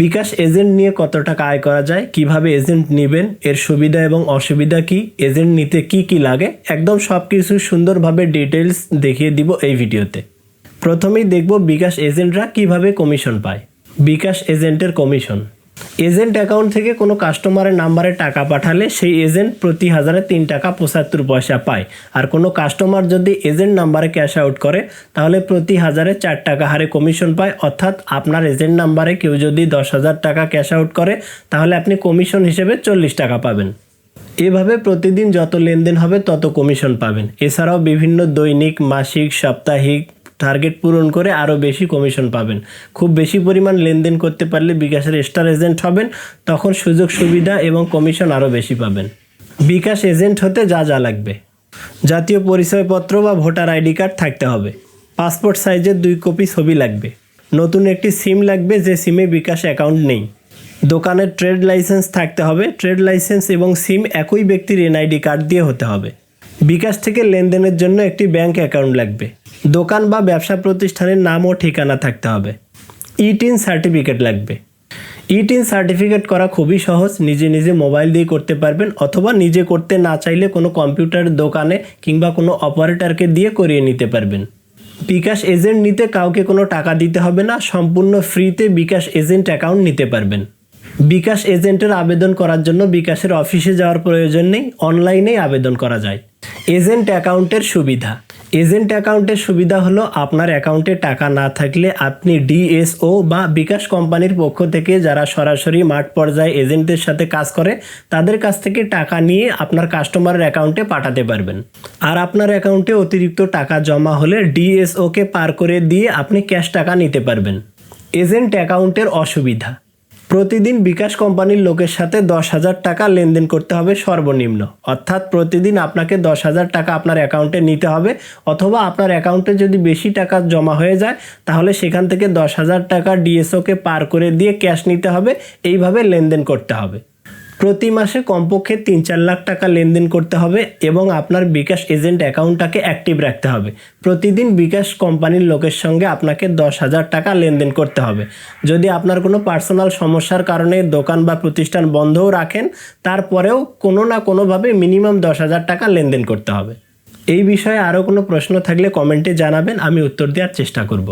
বিকাশ agent নিয়ে কত টাকা আয় করা যায়, কীভাবে এজেন্ট নেবেন, এর সুবিধা এবং অসুবিধা কি, এজেন্ট নিতে কি কি লাগে, একদম সব কিছু সুন্দরভাবে ডিটেলস দেখিয়ে দিব এই ভিডিওতে। প্রথমেই দেখব বিকাশ এজেন্টরা কীভাবে কমিশন পায়। বিকাশ এজেন্টের কমিশন এজেন্ট অ্যাকাউন্ট থেকে কোনো কাস্টমারের নাম্বারে টাকা পাঠালে সেই এজেন্ট প্রতি হাজারে তিন টাকা পঁচাত্তর পয়সা পায়। আর কোনো কাস্টমার যদি এজেন্ট নাম্বারে ক্যাশ আউট করে, তাহলে প্রতি হাজারে চার টাকা হারে কমিশন পায়। অর্থাৎ আপনার এজেন্ট নাম্বারে কেউ যদি দশ হাজার টাকা ক্যাশ আউট করে, তাহলে আপনি কমিশন হিসেবে চল্লিশ টাকা পাবেন। এভাবে প্রতিদিন যত লেনদেন হবে, তত কমিশন পাবেন। এছাড়াও বিভিন্ন দৈনিক, মাসিক, সাপ্তাহিক টার্গেট পূরণ করে আরও বেশি কমিশন পাবেন। খুব বেশি পরিমাণ লেনদেন করতে পারলে বিকাশের স্টার এজেন্ট হবেন, তখন সুযোগ সুবিধা এবং কমিশন আরও বেশি পাবেন। বিকাশ এজেন্ট হতে যা যা লাগবে। জাতীয় পরিচয়পত্র বা ভোটার আইডি কার্ড থাকতে হবে। পাসপোর্ট সাইজের দুই কপি ছবি লাগবে। নতুন একটি সিম লাগবে যে সিমে বিকাশ অ্যাকাউন্ট নেই। দোকানের ট্রেড লাইসেন্স থাকতে হবে। ট্রেড লাইসেন্স এবং সিম একই ব্যক্তির এনআইডি কার্ড দিয়ে হতে হবে। বিকাশ থেকে লেনদেনের জন্য একটি ব্যাংক অ্যাকাউন্ট লাগবে। দোকান বা ব্যবসা প্রতিষ্ঠানের নাম ও ঠিকানা থাকতে হবে। ইটিন সার্টিফিকেট লাগবে। ইটিন সার্টিফিকেট করা খুবই সহজ। নিজে নিজে মোবাইল দিয়ে করতে পারবেন অথবা নিজে করতে না চাইলে কোনো কম্পিউটার দোকানে কিংবা কোনো অপারেটরকে দিয়ে করিয়ে নিতে পারবেন। বিকাশ এজেন্ট নিতে কাউকে কোনো টাকা দিতে হবে না। সম্পূর্ণ ফ্রিতে বিকাশ এজেন্ট অ্যাকাউন্ট নিতে পারবেন। বিকাশ এজেন্টের আবেদন করার জন্য বিকাশের অফিসে যাওয়ার প্রয়োজন নেই। অনলাইনেই আবেদন করা যায়। এজেন্ট অ্যাকাউন্টের সুবিধা। এজেন্ট অ্যাকাউন্টের সুবিধা হলো আপনার অ্যাকাউন্টে টাকা না থাকলে আপনি ডিএসও বা বিকাশ কোম্পানির পক্ষ থেকে যারা সরাসরি মাঠ পর্যায়ে এজেন্টদের সাথে কাজ করে, তাদের কাছ থেকে টাকা নিয়ে আপনার কাস্টমারের অ্যাকাউন্টে পাঠাতে পারবেন। আর আপনার অ্যাকাউন্টে অতিরিক্ত টাকা জমা হলে ডিএসওকে পার করে দিয়ে আপনি ক্যাশ টাকা নিতে পারবেন। এজেন্ট অ্যাকাউন্টের অসুবিধা। প্রতিদিন বিকাশ কোম্পানির লোকের সাথে দশ হাজার টাকা লেনদেন করতে হবে সর্বনিম্ন। অর্থাৎ প্রতিদিন আপনাকে দশ হাজার টাকা আপনার অ্যাকাউন্টে নিতে হবে অথবা আপনার অ্যাকাউন্টে যদি বেশি টাকা জমা হয়ে যায়, তাহলে সেখান থেকে দশ হাজার টাকা ডিএসওকে পার করে দিয়ে ক্যাশ নিতে হবে। এইভাবে লেনদেন করতে হবে। প্রতি মাসে কমপক্ষে তিন চার লাখ টাকা লেনদেন করতে হবে এবং আপনার বিকাশ এজেন্ট অ্যাকাউন্টটাকে অ্যাক্টিভ রাখতে হবে। প্রতিদিন বিকাশ কোম্পানির লোকের সঙ্গে আপনাকে দশ হাজার টাকা লেনদেন করতে হবে। যদি আপনার কোনো পার্সোনাল সমস্যার কারণে দোকান বা প্রতিষ্ঠান বন্ধও রাখেন, তারপরেও কোনো না কোনোভাবে মিনিমাম দশ হাজার টাকা লেনদেন করতে হবে। এই বিষয়ে আরও কোনো প্রশ্ন থাকলে কমেন্টে জানাবেন, আমি উত্তর দেওয়ার চেষ্টা করব।